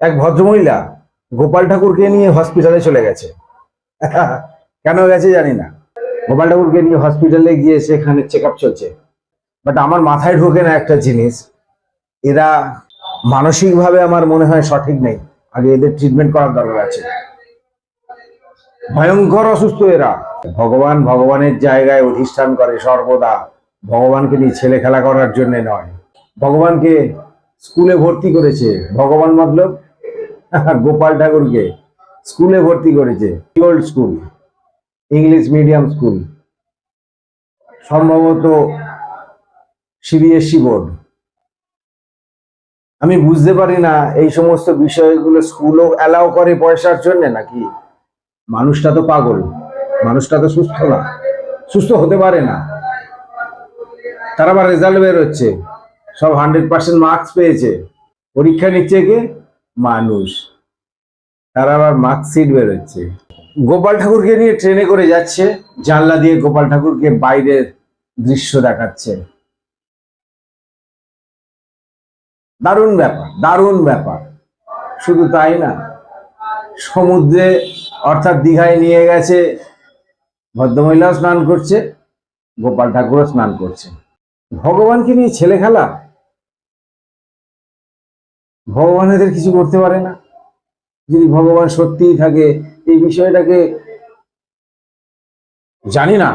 এক ভদ্রমহিলা গোপাল ঠাকুরকে নিয়ে হসপিটালে চলে গেছে। কেন গেছে জানি না। গোপাল ঠাকুরকে নিয়ে হসপিটালে গিয়ে সেখানে চেক আপ চলছে। বাট আমার মাথায় ঢোকে না একটা জিনিস। এরা মানসিকভাবে আমার মনে হয় সঠিক নেই। আগে এদের ট্রিটমেন্ট করার দরকার আছে। ভয়ঙ্কর অসুস্থ এরা। ভগবান ভগবানের জায়গায় অধিষ্ঠান করে সর্বদা। ভগবানকে নিয়ে ছেলে খেলা করার জন্য নয়। ভগবানকে স্কুলে ভর্তি করেছে। ভগবান মতলব গোপাল ঠাকুরকে স্কুলে ভর্তি করেছে old school English medium school সম্ভবত সিবিএসসি বোর্ড আমি বুঝতে পারি না এই সমস্ত বিষয়গুলো স্কুলও অ্যালাউ করে পয়সার জন্য নাকি? মানুষটা তো পাগল, মানুষটা তো সুস্থ না, সুস্থ হতে পারে না। তার আবার রেজাল্ট বেরোচ্ছে সব হান্ড্রেড পার্সেন্ট মার্কস পেয়েছে। পরীক্ষা নিচ্ছে কে? মানুষ। তার আবার মার্কশিট বেরোচ্ছে। গোপাল ঠাকুরকে নিয়ে ট্রেনে করে যাচ্ছে। জানলা দিয়ে গোপাল ঠাকুরকে বাইরের দৃশ্য দেখাচ্ছে। দারুণ ব্যাপার দারুণ ব্যাপার। শুধু তাই না, সমুদ্রে অর্থাৎ দীঘায় নিয়ে গেছে, ভদ্রমহিলাও স্নান করছে, গোপাল ঠাকুরও স্নান করছে। ভগবানকে নিয়ে ছেলে খেলা ভগবান এদের কিছু করতে পারে না। যদি ভগবান সত্যিই থাকে, এই বিষয়টাকে জানি না।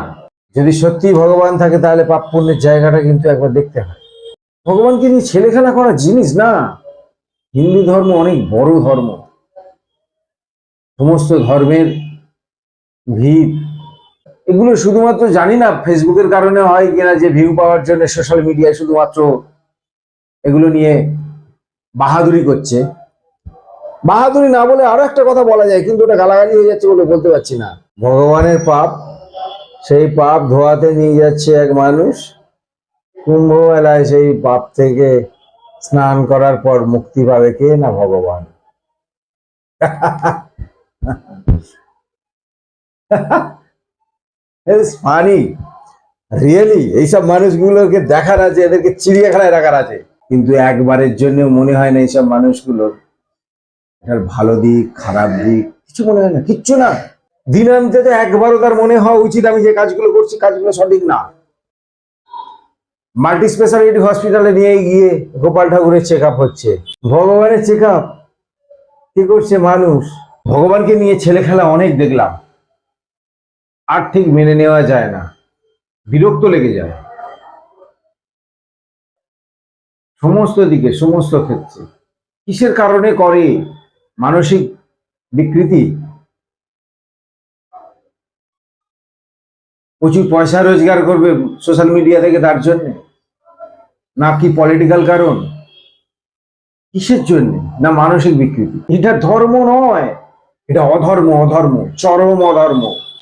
যদি সত্যি ভগবান থাকে, তাহলে পাপ পুণ্যের জায়গাটা কিন্তু একবার দেখতে হয়। ভগবানকে নিয়ে ছেলে খেলা করার জিনিস? না। হিন্দু ধর্ম অনেক বড় ধর্ম। সমস্ত ধর্মের ভিত। এগুলো শুধুমাত্র জানি না, ফেসবুকের কারণে হয় কিনা, যে ভিউ পাওয়ার জন্য সোশ্যাল মিডিয়ায় শুধুমাত্র এগুলো নিয়ে বাহাদুরি করছে। বাহাদুরি না বলে আরও একটা কথা বলা যায়, কিন্তু ওটা গালাগালি হয়ে যাচ্ছে বলে বলতে পারছি না। ভগবানের পাপ, সেই পাপ ধোয়াতে নিয়ে যাচ্ছে এক মানুষ। কুম্ভ মেলায় সেই পাপ থেকে স্নান করার পর মুক্তি পাবে কে না ভগবান? ফানি রিয়েলি এইসব মানুষগুলোকে দেখার আছে এদেরকে চিড়িয়াখানায় রাখার আছে। কিন্তু একবারের জন্য মনে হয় না এইসব মানুষগুলোর এটার ভালো দিক, খারাপ দিক, কিছু মনে হয় না, কিচ্ছু না। দিনান্তে তো একবারও তার মনে হওয়া উচিত আমি যে কাজগুলো করছি, কাজগুলো সঠিক না। মাল্টি স্পেশালিটি হসপিটালে নিয়ে গিয়ে গোপাল ঠাকুরের চেক হচ্ছে। ভগবানের চেক আপ কি করছে মানুষ? ভগবানকে নিয়ে ছেলে খেলা অনেক দেখলাম। আর ঠিক মেনে নেওয়া যায় না। বিরক্ত লেগে যায়। সমস্ত দিকে, সমস্ত ক্ষেত্রে। কিসের কারণে করে? মানসিক বিকৃতি, প্রচুর পয়সা রোজগার করবে সোশ্যাল মিডিয়া থেকে তার জন্য। না কি পলিটিক্যাল কারণ? কিসের জন্য? না মানসিক বিকৃতি। এটা ধর্ম নয়, এটা অধর্ম অধর্ম, চরম অধর্ম।